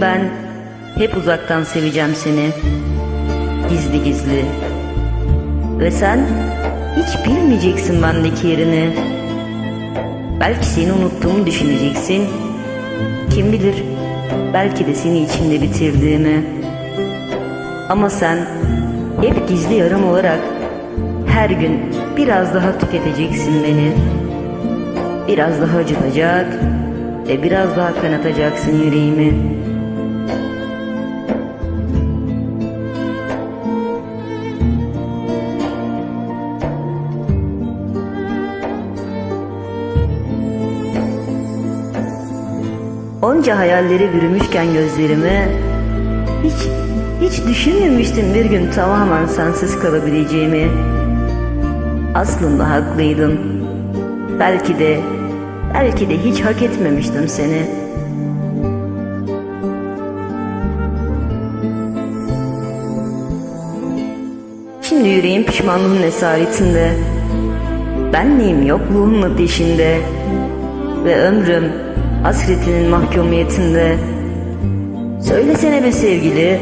Ben hep uzaktan seveceğim seni. Gizli gizli. Ve sen hiç bilmeyeceksin bendeki yerini. Belki seni unuttuğumu düşüneceksin. Kim bilir belki de seni içinde bitirdiğimi. Ama sen hep gizli yarım olarak her gün biraz daha tüketeceksin beni. Biraz daha acıtacak ve biraz daha kanatacaksın yüreğimi. Onca hayalleri bürümüşken gözlerimi hiç hiç düşünmemiştim bir gün tamamen sensiz kalabileceğimi. Aslında haklıydın. Belki de belki de hiç hak etmemiştim seni. Şimdi yüreğim pişmanlığın esaretinde. Benliğim yokluğun ateşinde. Ve ömrüm hasretinin mahkumiyetinde. Söylesene be sevgili,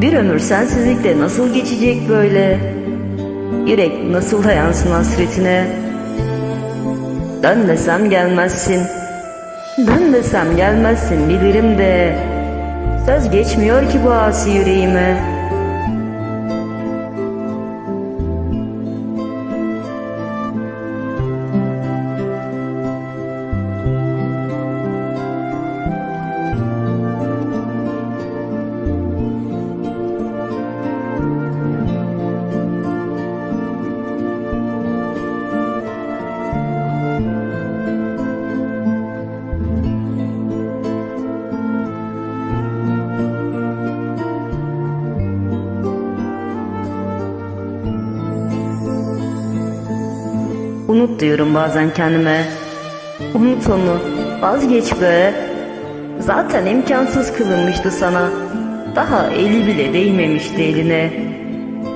bir ömür sensizlikle nasıl geçecek böyle? Yürek nasıl dayansın hasretine? Dön desem gelmezsin, dön desem gelmezsin bilirim de. Söz geçmiyor ki bu asi yüreğime. Unut diyorum bazen kendime. Unut onu, vazgeç be. Zaten imkansız kılınmıştı sana. Daha eli bile değmemişti eline.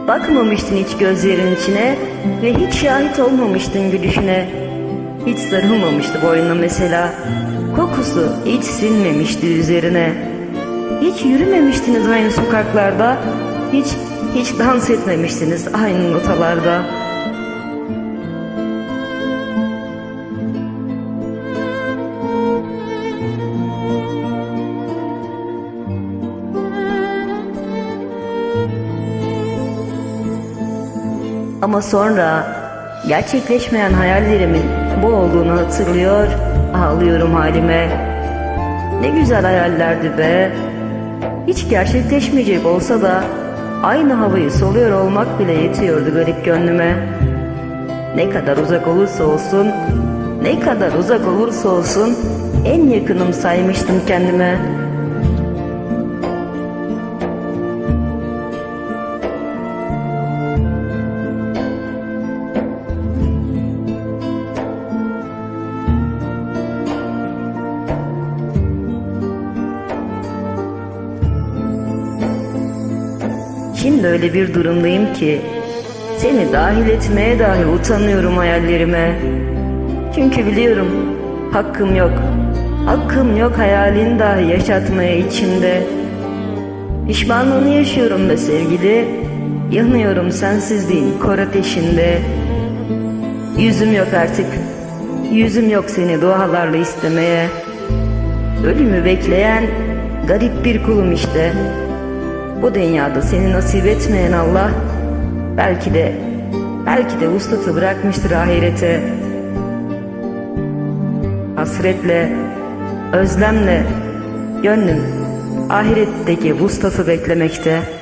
Bakmamıştın hiç gözlerin içine ve hiç şahit olmamıştın gülüşüne. Hiç sarılmamıştı boynuna mesela. Kokusu hiç sinmemişti üzerine. Hiç yürümemiştiniz aynı sokaklarda. Hiç hiç dans etmemiştiniz aynı notalarda. Ama sonra gerçekleşmeyen hayallerimin bu olduğunu hatırlıyor, ağlıyorum halime. Ne güzel hayallerdi be. Hiç gerçekleşmeyecek olsa da aynı havayı soluyor olmak bile yetiyordu garip gönlüme. Ne kadar uzak olursa olsun, ne kadar uzak olursa olsun en yakınım saymıştım kendime. Şimdi öyle bir durumdayım ki seni dahil etmeye dahi utanıyorum hayallerime. Çünkü biliyorum hakkım yok. Hakkım yok hayalini dahi yaşatmaya içimde. Pişmanlığını yaşıyorum be sevgili. Yanıyorum sensizliğin kor ateşinde. Yüzüm yok artık. Yüzüm yok seni dualarla istemeye. Ölümü bekleyen garip bir kulum işte. Bu dünyada seni nasip etmeyen Allah belki de belki de vuslatı bırakmıştır ahirete. Hasretle, özlemle gönlüm ahiretteki vuslatı beklemekte.